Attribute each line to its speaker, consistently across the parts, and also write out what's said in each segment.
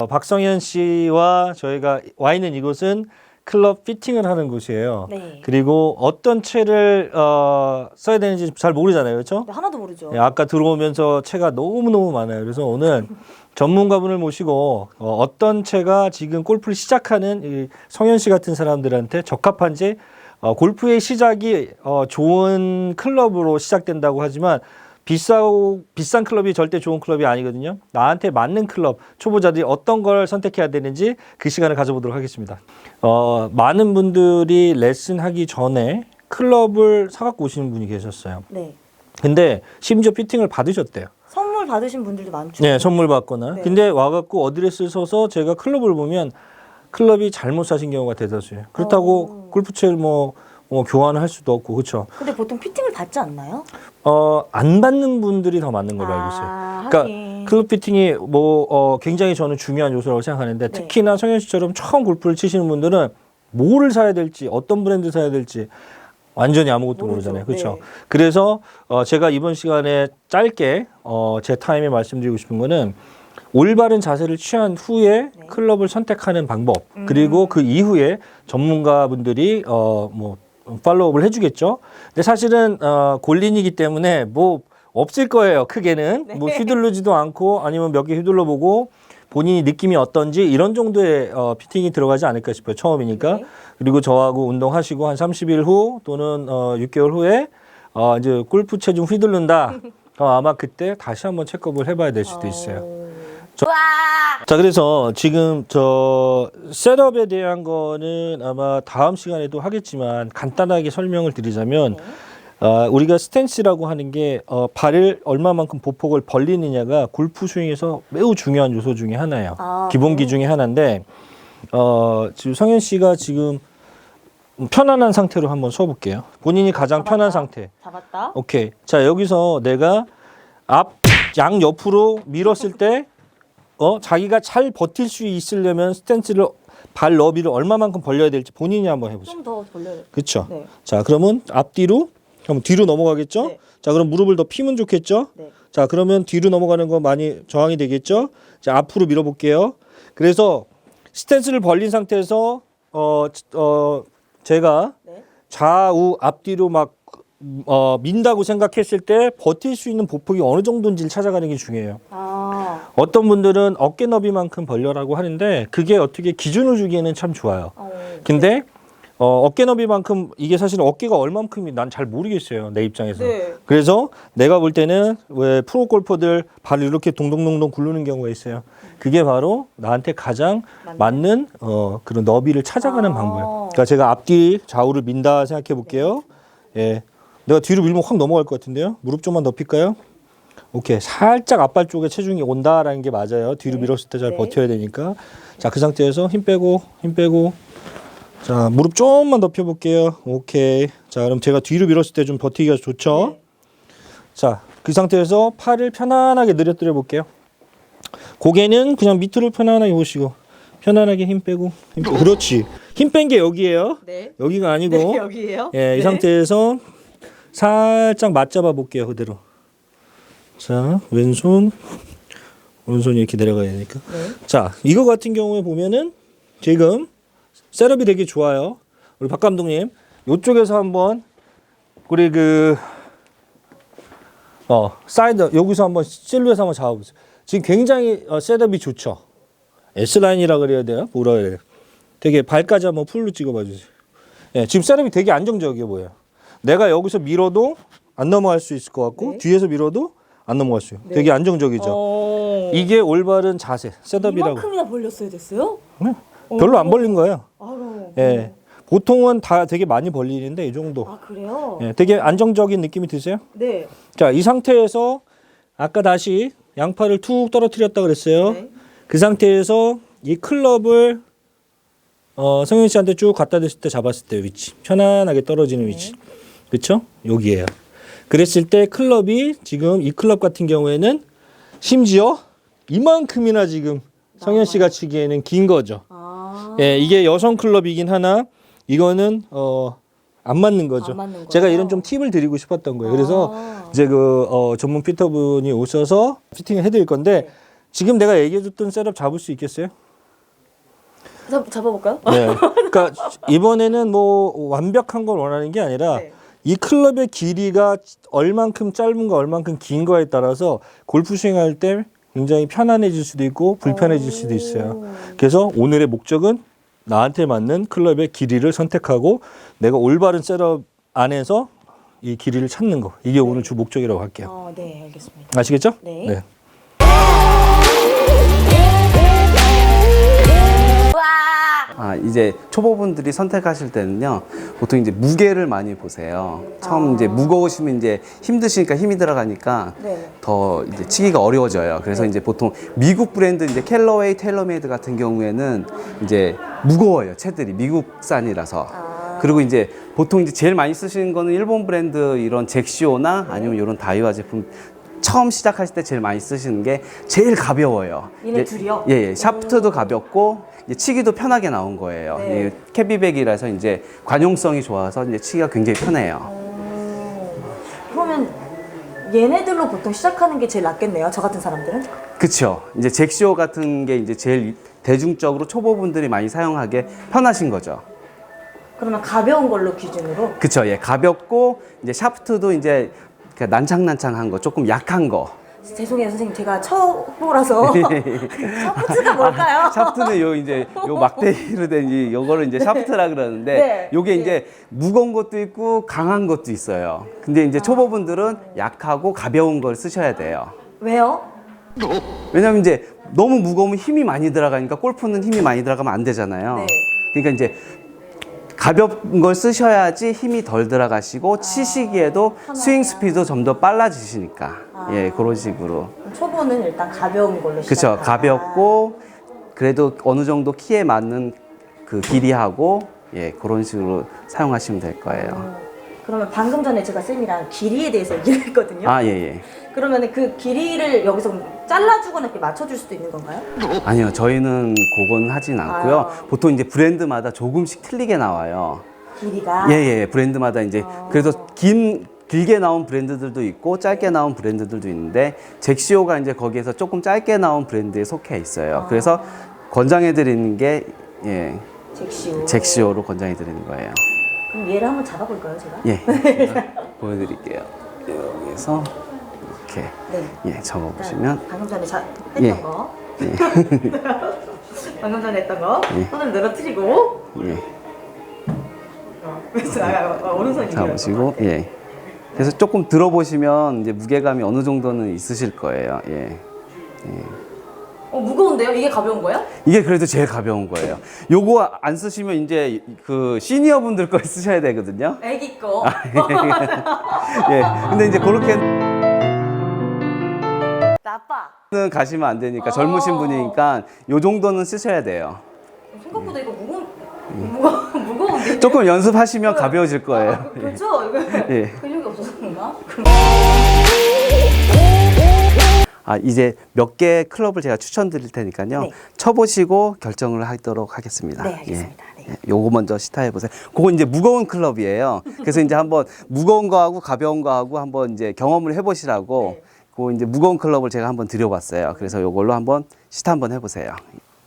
Speaker 1: 어, 박성현 씨와 저희가 와 있는 이곳은 클럽 피팅을 하는 곳이에요.
Speaker 2: 네.
Speaker 1: 그리고 어떤 채를 어, 써야 되는지 잘 모르잖아요, 그렇죠?
Speaker 2: 네, 하나도 모르죠.
Speaker 1: 예, 아까 들어오면서 채가 너무 너무 많아요. 그래서 오늘 전문가분을 모시고 어, 떤 채가 지금 골프를 시작하는 이 성현 씨 같은 사람들한테 적합한지 어, 골프의 시작이 어, 좋은 클럽으로 시작된다고 하지만 비싸고 비싼 클럽이 절대 좋은 클럽이 아니거든요. 나한테 맞는 클럽 초보자들이 어떤 걸 선택해야 되는지 그 시간을 가져보도록 하겠습니다. 어, 많은 분들이 레슨 하기 전에 클럽을 사갖고 오시는 분이 계셨어요.
Speaker 2: 네.
Speaker 1: 근데 심지어 피팅을 받으셨대요.
Speaker 2: 선물 받으신 분들도 많죠.
Speaker 1: 네, 선물 받거나.
Speaker 2: 네.
Speaker 1: 근데 와갖고 어드레스를 써서 제가 클럽을 보면 클럽이 잘못 사신 경우가 대다수예요. 그렇다고
Speaker 2: 어.
Speaker 1: 골프채를 뭐, 뭐 교환을 할 수도 없고, 그렇죠.
Speaker 2: 근데 보통 피팅을 받지 않나요?
Speaker 1: 어, 안 받는 분들이 더 많은 걸로 알고 있어요.
Speaker 2: 아,
Speaker 1: 그러니까
Speaker 2: 하긴.
Speaker 1: 클럽 피팅이 뭐 어, 굉장히 저는 중요한 요소라고 생각하는데
Speaker 2: 네.
Speaker 1: 특히나 성현 씨처럼 처음 골프를 치시는 분들은 뭐를 사야 될지 어떤 브랜드 사야 될지 완전히 아무것도
Speaker 2: 모르죠.
Speaker 1: 모르잖아요. 그렇죠?
Speaker 2: 네.
Speaker 1: 그래서 어, 제가 이번 시간에 짧게 어, 제 타임에 말씀드리고 싶은 거는 올바른 자세를 취한 후에
Speaker 2: 네.
Speaker 1: 클럽을 선택하는 방법
Speaker 2: 음.
Speaker 1: 그리고 그 이후에 전문가분들이 어, 뭐 팔로우업을 해주겠죠. 근데 사실은 어, 골린이기 때문에 뭐 없을 거예요. 크게는
Speaker 2: 네.
Speaker 1: 뭐 휘둘르지도 않고 아니면 몇 개 휘둘러 보고 본인이 느낌이 어떤지 이런 정도의 어, 피팅이 들어가지 않을까 싶어요. 처음이니까.
Speaker 2: 네.
Speaker 1: 그리고 저하고 운동하시고 한 30일 후 또는 어, 6개월 후에 어, 이제 골프 체중 휘둘른다. 어, 아마 그때 다시 한번 체크업을 해봐야 될 수도 있어요.
Speaker 2: 와!
Speaker 1: 자, 그래서 지금 저 셋업에 대한 거는 아마 다음 시간에도 하겠지만 간단하게 설명을 드리자면
Speaker 2: 네.
Speaker 1: 어, 우리가 스탠스라고 하는 게 어, 발을 얼마만큼 보폭을 벌리느냐가 골프 스윙에서 매우 중요한 요소 중에 하나예요.
Speaker 2: 아,
Speaker 1: 기본기
Speaker 2: 네.
Speaker 1: 중에 하나인데 어, 지금 성현 씨가 지금 편안한 상태로 한번 서볼게요. 본인이 가장. 편한 상태.
Speaker 2: 잡았다.
Speaker 1: 오케이. 자, 여기서 내가 앞, 양 옆으로 밀었을 때, 어, 자기가 잘 버틸 수 있으려면 스탠스를, 발 너비를 얼마만큼 벌려야 될지 본인이 한번 해보세요.
Speaker 2: 좀 더 돌려야
Speaker 1: 그쵸?
Speaker 2: 네.
Speaker 1: 자, 그러면 앞뒤로, 그럼 뒤로 넘어가겠죠?
Speaker 2: 네.
Speaker 1: 자, 그럼 무릎을 더 피면 좋겠죠?
Speaker 2: 네.
Speaker 1: 자, 그러면 뒤로 넘어가는 거 많이 저항이 되겠죠? 자, 앞으로 밀어볼게요. 그래서 스탠스를 벌린 상태에서, 어, 어, 제가
Speaker 2: 네.
Speaker 1: 좌우 앞뒤로 막 어, 민다고 생각했을 때 버틸 수 있는 보폭이 어느 정도인지를 찾아가는 게 중요해요.
Speaker 2: 아.
Speaker 1: 어떤 분들은 어깨 너비만큼 벌려라고 하는데 그게 어떻게 기준을 주기에는 참 좋아요.
Speaker 2: 어.
Speaker 1: 근데 어, 어깨 너비만큼 이게 사실 어깨가 얼만큼이 난 잘 모르겠어요. 내 입장에서.
Speaker 2: 네.
Speaker 1: 그래서 내가 볼 때는 왜 프로 골퍼들 발을 이렇게 동동동동 굴르는 경우가 있어요. 그게 바로 나한테 가장. 맞는 어, 그런 너비를 찾아가는
Speaker 2: 아.
Speaker 1: 방법이에요. 그러니까 제가 앞뒤 좌우를 민다 생각해 볼게요. 예. 내가 뒤로 밀면 확 넘어갈 것 같은데요. 무릎 좀만 높일까요? 오케이. 살짝 앞발 쪽에 체중이 온다라는 게 맞아요. 뒤로
Speaker 2: 네.
Speaker 1: 밀었을 때잘
Speaker 2: 네.
Speaker 1: 버텨야 되니까. 자, 그 상태에서 힘 빼고, 힘 빼고. 자, 무릎 좀만 높여 볼게요. 오케이. 자, 그럼 제가 뒤로 밀었을 때 좀 버티기가 좋죠?
Speaker 2: 네.
Speaker 1: 자, 그 상태에서 팔을 편안하게 늘어뜨려 볼게요. 고개는 그냥 밑으로 편안하게 보시고 편안하게 힘 빼고 힘 빼- 그렇지. 힘 뺀 게 여기예요.
Speaker 2: 네.
Speaker 1: 여기가 아니고
Speaker 2: 네, 여기에요.
Speaker 1: 예, 이
Speaker 2: 네.
Speaker 1: 상태에서 살짝 맞잡아 볼게요. 그대로. 자, 왼손 오른손이 이렇게 내려가야 되니까.
Speaker 2: 네.
Speaker 1: 자, 이거 같은 경우에 보면은 지금 셋업이 되게 좋아요. 우리 박 감독님, 이쪽에서 한번 우리 그 어, 사이드 여기서 한번 실루엣 한번 잡아보세요. 지금 굉장히 어, 셋업이 좋죠. S 라인이라 그래야 돼요. 뭐라 그래야 돼요. 되게 발까지 한번 풀로 찍어봐 주세요. 예, 지금 셋업이 되게 안정적이어 보여요. 내가 여기서 밀어도 안 넘어갈 수 있을 것 같고
Speaker 2: 네.
Speaker 1: 뒤에서 밀어도 안 있어요.
Speaker 2: 네.
Speaker 1: 되게 안정적이죠.
Speaker 2: 어.
Speaker 1: 이게 올바른 자세, 셋업이라고.
Speaker 2: 이만큼이나 벌렸어야 됐어요?
Speaker 1: 네. 별로 안 벌린 거예요.
Speaker 2: 아유.
Speaker 1: 예. 보통은 다 되게 많이 벌리는데 이 정도.
Speaker 2: 아 그래요?
Speaker 1: 예, 되게 안정적인 느낌이 드세요?
Speaker 2: 네.
Speaker 1: 자, 이 상태에서 아까 다시 양팔을 툭 떨어뜨렸다 그랬어요.
Speaker 2: 네.
Speaker 1: 그 상태에서 이 클럽을 어, 성현 씨한테 쭉 갖다 댔을 때 잡았을 때 위치. 편안하게 떨어지는
Speaker 2: 네.
Speaker 1: 위치. 그렇죠? 여기에요. 그랬을 때 클럽이 지금 이 클럽 같은 경우에는 심지어 이만큼이나 지금 성현 씨가 치기에는 긴 거죠.
Speaker 2: 아.
Speaker 1: 예, 이게 여성 클럽이긴 하나 이거는 어, 안 맞는 거죠.
Speaker 2: 안 맞는 거예요?
Speaker 1: 제가 이런 좀 팁을 드리고 싶었던 거예요. 그래서
Speaker 2: 아.
Speaker 1: 이제 그 어, 전문 피터분이 오셔서 피팅을 해드릴 건데
Speaker 2: 네.
Speaker 1: 지금 내가 얘기해줬던 셋업 잡을 수 있겠어요?
Speaker 2: 잡, 잡아볼까요?
Speaker 1: 네. 그러니까 이번에는 뭐 완벽한 걸 원하는 게 아니라
Speaker 2: 네.
Speaker 1: 이 클럽의 길이가 얼만큼 짧은가 얼만큼 긴 거에 따라서 골프 스윙할 때 굉장히 편안해질 수도 있고 불편해질 수도 있어요. 그래서 오늘의 목적은 나한테 맞는 클럽의 길이를 선택하고 내가 올바른 셋업 안에서 이 길이를 찾는 거. 이게 오늘 주 목적이라고 할게요.
Speaker 2: 어, 네, 알겠습니다.
Speaker 1: 아시겠죠?
Speaker 2: 네.
Speaker 3: 아, 이제 초보분들이 선택하실 때는요, 보통 이제 무게를 많이 보세요. 처음 이제 무거우시면 이제 힘드시니까 힘이 들어가니까
Speaker 2: 네.
Speaker 3: 더 이제 치기가 어려워져요. 그래서 이제 보통 미국 브랜드 이제 캘러웨이, 텔러메이드 같은 경우에는 이제 무거워요. 채들이 미국산이라서. 그리고 이제 보통 이제 제일 많이 쓰시는 거는 일본 브랜드 이런 잭시오나 아니면 이런 다이와 제품 처음 시작하실 때 제일 많이 쓰시는 게 제일 가벼워요.
Speaker 2: 얘네
Speaker 3: 예,
Speaker 2: 둘이요?
Speaker 3: 예, 예. 샤프트도 가볍고 이제 치기도 편하게 나온 거예요.
Speaker 2: 네.
Speaker 3: 예, 캐비백이라서 이제 관용성이 좋아서 이제 치기가 굉장히 편해요.
Speaker 2: 그러면 얘네들로 보통 시작하는 게 제일 낫겠네요. 저 같은 사람들은.
Speaker 3: 그쵸. 이제 잭시오 같은 게 이제 제일 대중적으로 초보분들이 많이 사용하게 편하신 거죠.
Speaker 2: 그러면 가벼운 걸로 기준으로.
Speaker 3: 그쵸. 예, 가볍고 이제 샤프트도 이제 그 난창난창한 거, 조금 약한 거.
Speaker 2: 죄송해요, 선생님. 제가 초보라서. 샤프트가 뭘까요?
Speaker 3: 샤프트는 요 이제 요 막대기로 된 이 요거를 이제 샤프트라 그러는데
Speaker 2: 네.
Speaker 3: 요게
Speaker 2: 네.
Speaker 3: 이제 무거운 것도 있고 강한 것도 있어요. 근데 이제 초보분들은 약하고 가벼운 걸 쓰셔야 돼요.
Speaker 2: 왜요?
Speaker 3: 왜냐면 이제 너무 무거우면 힘이 많이 들어가니까 골프는 힘이 많이 들어가면 안 되잖아요.
Speaker 2: 네.
Speaker 3: 그러니까 이제 가벼운 걸 쓰셔야지 힘이 덜 들어가시고 치시기에도 스윙 스피드도 좀더 빨라지시니까 예 그런 식으로
Speaker 2: 초보는 일단 가벼운 걸로
Speaker 3: 그렇죠
Speaker 2: 시작.
Speaker 3: 가볍고 그래도 어느 정도 키에 맞는 그 길이하고 예 그런 식으로 사용하시면 될 거예요.
Speaker 2: 그러면 방금 전에 제가 쌤이랑 길이에 대해서 얘기를 했거든요.
Speaker 3: 아 예예.
Speaker 2: 그러면 그 길이를 여기서 잘라주거나 이렇게 맞춰줄 수도 있는 건가요?
Speaker 3: 아니요 저희는 그건 하진 않고요.
Speaker 2: 아.
Speaker 3: 보통 이제 브랜드마다 조금씩 틀리게 나와요.
Speaker 2: 길이가.
Speaker 3: 예 예 브랜드마다 이제 그래서 긴 길게 나온 브랜드들도 있고 짧게 나온 브랜드들도 있는데 잭시오가 이제 거기에서 조금 짧게 나온 브랜드에 속해 있어요. 그래서 권장해 드리는 게 예,
Speaker 2: 잭시오.
Speaker 3: 잭시오로 권장해 드리는 거예요.
Speaker 2: 그럼 얘를 한번 잡아볼까요, 제가?
Speaker 3: 예, 보여드릴게요. 여기서 이렇게
Speaker 2: 네.
Speaker 3: 예 적어 보시면
Speaker 2: 방금 전에 자, 했던
Speaker 3: 예.
Speaker 2: 거.
Speaker 3: 예,
Speaker 2: 방금 전에 했던 거.
Speaker 3: 예.
Speaker 2: 손을 늘어뜨리고.
Speaker 3: 예,
Speaker 2: 어, 그래서 아, 어, 오른손이.
Speaker 3: 잡으시고 예. 그래서 조금 들어보시면 이제 무게감이 어느 정도는 있으실 거예요. 예.
Speaker 2: 어, 무거운데요? 이게 가벼운 거예요?
Speaker 3: 이게 그래도 제일 가벼운 거예요. 요거 안 쓰시면 이제 그 시니어 분들 거 쓰셔야 되거든요.
Speaker 2: 애기 거.
Speaker 3: 예. 근데 이제 그렇게 는
Speaker 2: 나빠.
Speaker 3: 가시면 안 되니까
Speaker 2: 어.
Speaker 3: 젊으신 분이니까 요 정도는 쓰셔야 돼요.
Speaker 2: 생각보다 이거 무거 무거 무거운데.
Speaker 3: 조금 연습하시면 가벼워질 거예요. 예.
Speaker 2: 그렇죠. 이거
Speaker 3: 예.
Speaker 2: 근육이 없어서 그런가?
Speaker 3: 아, 이제 몇 개 클럽을 제가 추천드릴 테니까요.
Speaker 2: 네.
Speaker 3: 쳐보시고 결정을 하도록 하겠습니다.
Speaker 2: 네, 알겠습니다. 네.
Speaker 3: 예, 요거 먼저 시타해 보세요. 그거 이제 무거운 클럽이에요. 그래서 이제 한번 무거운 거하고 가벼운 거하고 한번 이제 경험을 해보시라고
Speaker 2: 네.
Speaker 3: 그 이제 무거운 클럽을 제가 한번 드려봤어요. 그래서 요걸로 한번 시타 한번 해보세요.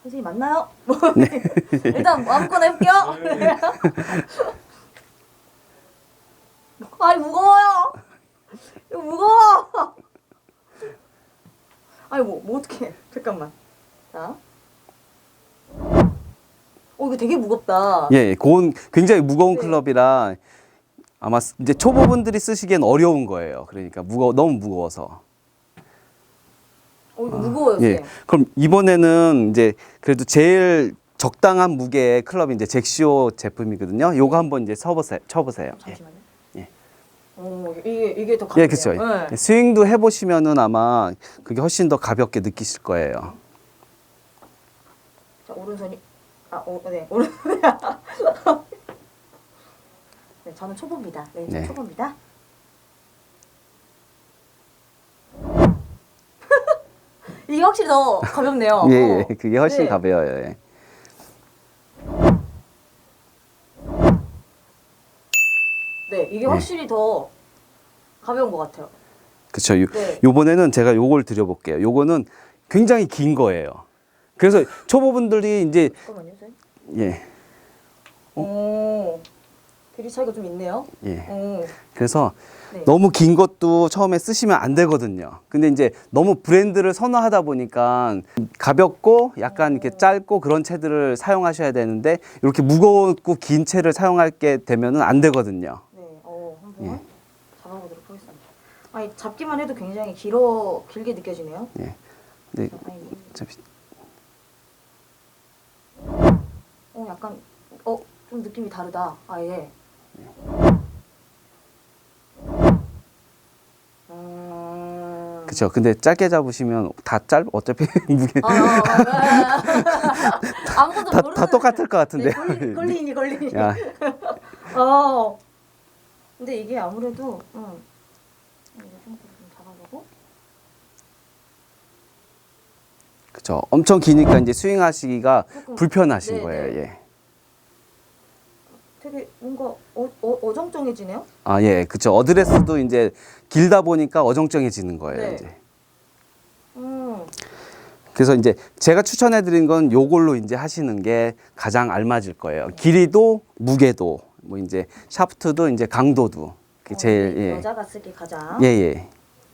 Speaker 2: 선생님 맞나요?
Speaker 3: 네.
Speaker 2: 일단 뭐 아무거나 해볼게요. 아이 무거워요. 이거 무거워. 아이 뭐, 뭐 어떡해. 잠깐만. 자. 어 이거 되게 무겁다.
Speaker 3: 예, 예, 그건 굉장히 무거운 클럽이라 아마 쓰- 이제 초보분들이 쓰시기엔 어려운 거예요. 그러니까 무거 너무 무거워서.
Speaker 2: 어 무거워요.
Speaker 3: 예.
Speaker 2: 쌤.
Speaker 3: 그럼 이번에는 이제 그래도 제일 적당한 무게의 클럽이 이제 잭시오 제품이거든요. 요거 한번 이제 쳐보세요. 쳐보세요. 예.
Speaker 2: 잠시만요.
Speaker 3: 예.
Speaker 2: 어 이게 이게 더 가벼워요.
Speaker 3: 예, 그렇죠.
Speaker 2: 네.
Speaker 3: 스윙도 해보시면은 아마 그게 훨씬 더 가볍게 느끼실 거예요.
Speaker 2: 자 오른손이 아 오, 네 오른 네 저는 초보입니다. 네,
Speaker 3: 네.
Speaker 2: 초보입니다. 이게 확실히 더 가볍네요.
Speaker 3: 예,
Speaker 2: 어.
Speaker 3: 예, 그게 훨씬
Speaker 2: 네.
Speaker 3: 가벼워요. 예.
Speaker 2: 네, 이게 확실히 더 가벼운 것 같아요.
Speaker 3: 그렇죠. 요,
Speaker 2: 네.
Speaker 3: 요번에는 제가 요걸 드려볼게요. 요거는 굉장히 긴 거예요. 그래서 초보분들이 이제
Speaker 2: 잠깐만요, 선생님.
Speaker 3: 예,
Speaker 2: 오, 길이 차이가 좀 있네요.
Speaker 3: 예.
Speaker 2: 오,
Speaker 3: 그래서
Speaker 2: 네.
Speaker 3: 너무 긴 것도 처음에 쓰시면 안 되거든요. 근데 이제 너무 브랜드를 선호하다 보니까 가볍고 약간 이렇게 짧고 그런 채들을 사용하셔야 되는데 이렇게 무겁고 긴 채를 사용하게 되면은 안 되거든요.
Speaker 2: 네, 어, 한번
Speaker 3: 예.
Speaker 2: 잡아보도록 하겠습니다. 아니 잡기만 해도 굉장히 길어 길게 느껴지네요.
Speaker 3: 예. 네,
Speaker 2: 아니,
Speaker 3: 잠시
Speaker 2: 어, 약간 어, 좀 느낌이 다르다. 아예. 음.
Speaker 3: 그렇죠. 근데 짧게 잡으시면 다 짧, 어차피 무게
Speaker 2: 아, 아. 아무것도
Speaker 3: 다,
Speaker 2: 모르는
Speaker 3: 다 똑같을 것 같은데.
Speaker 2: 네, 걸리, 걸리니 걸리니.
Speaker 3: 야,
Speaker 2: 어. 근데 이게 아무래도 잡아보고.
Speaker 3: 그렇죠. 엄청 기니까 이제 스윙하시기가 불편하신
Speaker 2: 네,
Speaker 3: 거예요.
Speaker 2: 네.
Speaker 3: 예.
Speaker 2: 되게 뭔가 어, 어, 어 정쩡해지네요.
Speaker 3: 아, 예, 그렇죠. 어드레스도 이제 길다 보니까 어정쩡해지는 거예요.
Speaker 2: 네.
Speaker 3: 이제.
Speaker 2: 음.
Speaker 3: 그래서 이제 제가 추천해 드린 건 요걸로 이제 하시는 게 가장 알맞을 거예요. 길이도 무게도 뭐 이제 샤프트도 이제 강도도 그게 제일
Speaker 2: 어, 네,
Speaker 3: 예.
Speaker 2: 여자가 쓰기 가장
Speaker 3: 예, 예.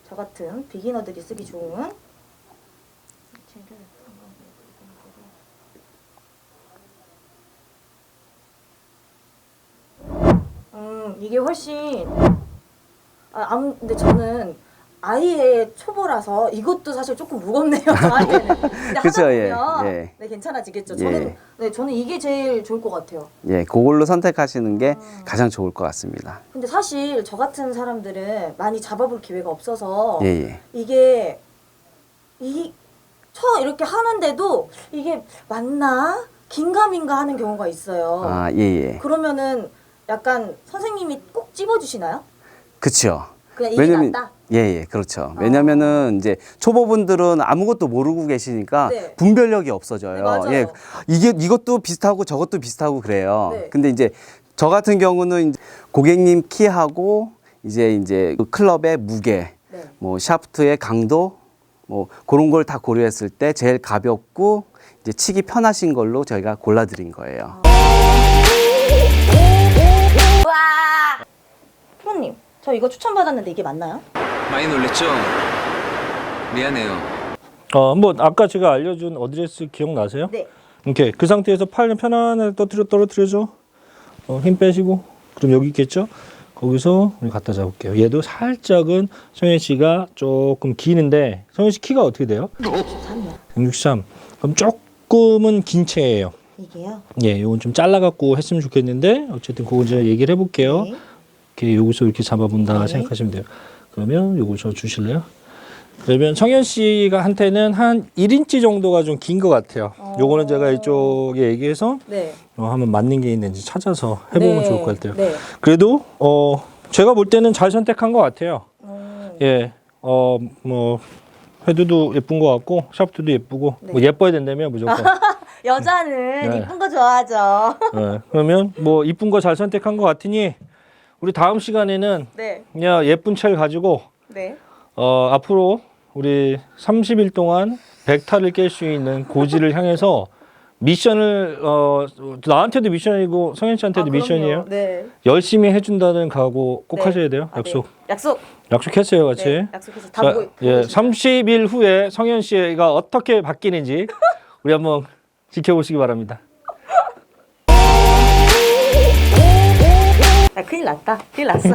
Speaker 2: 저 같은 비기너들이 쓰기 좋은 책을 한번 음 이게 훨씬 아, 아무 근데 저는 아이의 초보라서 이것도 사실 조금 무겁네요. 저한테는. 근데
Speaker 3: 그쵸,
Speaker 2: 하다
Speaker 3: 예,
Speaker 2: 보면
Speaker 3: 예.
Speaker 2: 네 괜찮아지겠죠.
Speaker 3: 예.
Speaker 2: 저는 네 저는 이게 제일 좋을 것 같아요.
Speaker 3: 예, 그걸로 선택하시는 게
Speaker 2: 음.
Speaker 3: 가장 좋을 것 같습니다.
Speaker 2: 근데 사실 저 같은 사람들은 많이 잡아볼 기회가 없어서
Speaker 3: 예, 예.
Speaker 2: 이게 이 처 이렇게 하는데도 이게 맞나 긴가민가 하는 경우가 있어요.
Speaker 3: 아, 예, 예.
Speaker 2: 그러면은 약간 선생님이 꼭 찝어주시나요?
Speaker 3: 그렇죠.
Speaker 2: 그냥 이게
Speaker 3: 왜냐면
Speaker 2: 낫다.
Speaker 3: 예, 예, 그렇죠. 왜냐면은 이제 초보분들은 아무것도 모르고 계시니까
Speaker 2: 네.
Speaker 3: 분별력이 없어져요.
Speaker 2: 네, 맞아요.
Speaker 3: 예, 이게 이것도 비슷하고 저것도 비슷하고 그래요.
Speaker 2: 네.
Speaker 3: 근데 이제 저 같은 경우는 이제 고객님 키하고 이제 이제 그 클럽의 무게,
Speaker 2: 네.
Speaker 3: 뭐 샤프트의 강도, 뭐 그런 걸 다 고려했을 때 제일 가볍고 이제 치기 편하신 걸로 저희가 골라드린 거예요.
Speaker 2: 와. 프로님, 저 이거 추천 받았는데 이게 맞나요?
Speaker 4: 많이 놀랬죠? 미안해요.
Speaker 1: 어, 한번 아까 제가 알려준 어드레스 기억나세요?
Speaker 2: 네.
Speaker 1: 이렇게 그 상태에서 팔 편안하게 떨어뜨려 떨어뜨려줘. 어, 힘 빼시고. 그럼 여기 있겠죠? 거기서 우리 갖다 잡을게요. 얘도 살짝은 성현 씨가 조금 기는데 성현 씨 키가 어떻게 돼요?
Speaker 2: 3이요.
Speaker 1: 163. 그럼 조금은 긴 채예요.
Speaker 2: 이게요?
Speaker 1: 예, 요건 좀 잘라갖고 했으면 좋겠는데 어쨌든 그거 제가 얘기를 해볼게요.
Speaker 2: 네.
Speaker 1: 이렇게 여기서 이렇게 잡아본다
Speaker 2: 네.
Speaker 1: 생각하시면 돼요. 그러면 저 주실래요? 그러면 성현 씨가 한테는 한 1인치 정도가 좀 긴 것 같아요. 요거는 제가 이쪽에 얘기해서
Speaker 2: 네.
Speaker 1: 어, 한번 맞는 게 있는지 찾아서 해보면
Speaker 2: 네.
Speaker 1: 좋을 것 같아요.
Speaker 2: 네.
Speaker 1: 그래도 어 제가 볼 때는 잘 선택한 것 같아요.
Speaker 2: 음.
Speaker 1: 예, 어뭐 헤드도 예쁜 것 같고 샤프트도 예쁘고
Speaker 2: 네.
Speaker 1: 뭐 예뻐야 된다면 무조건.
Speaker 2: 여자는
Speaker 1: 네.
Speaker 2: 이쁜 거 좋아하죠.
Speaker 1: 예, 그러면 뭐 이쁜 거 잘 선택한 것 같으니 우리 다음 시간에는
Speaker 2: 네.
Speaker 1: 그냥 예쁜 채를 가지고
Speaker 2: 네.
Speaker 1: 어, 앞으로 우리 30일 동안 100타를 깰 수 있는 고지를 향해서 미션을 어, 나한테도 미션이고 성현 씨한테도
Speaker 2: 아, 미션이에요. 네.
Speaker 1: 열심히 해준다는 각오 꼭
Speaker 2: 네.
Speaker 1: 하셔야 돼요.
Speaker 2: 아,
Speaker 1: 약속.
Speaker 2: 네. 약속.
Speaker 1: 약속했어요, 같이.
Speaker 2: 네. 약속해서 다
Speaker 1: 자,
Speaker 2: 보고.
Speaker 1: 예,
Speaker 2: 보고 싶어요.
Speaker 1: 30일 후에 성현 씨가 어떻게 바뀌는지 우리 한번 지켜보시기 바랍니다.
Speaker 2: 아, 큰일 났다. 큰일 났어.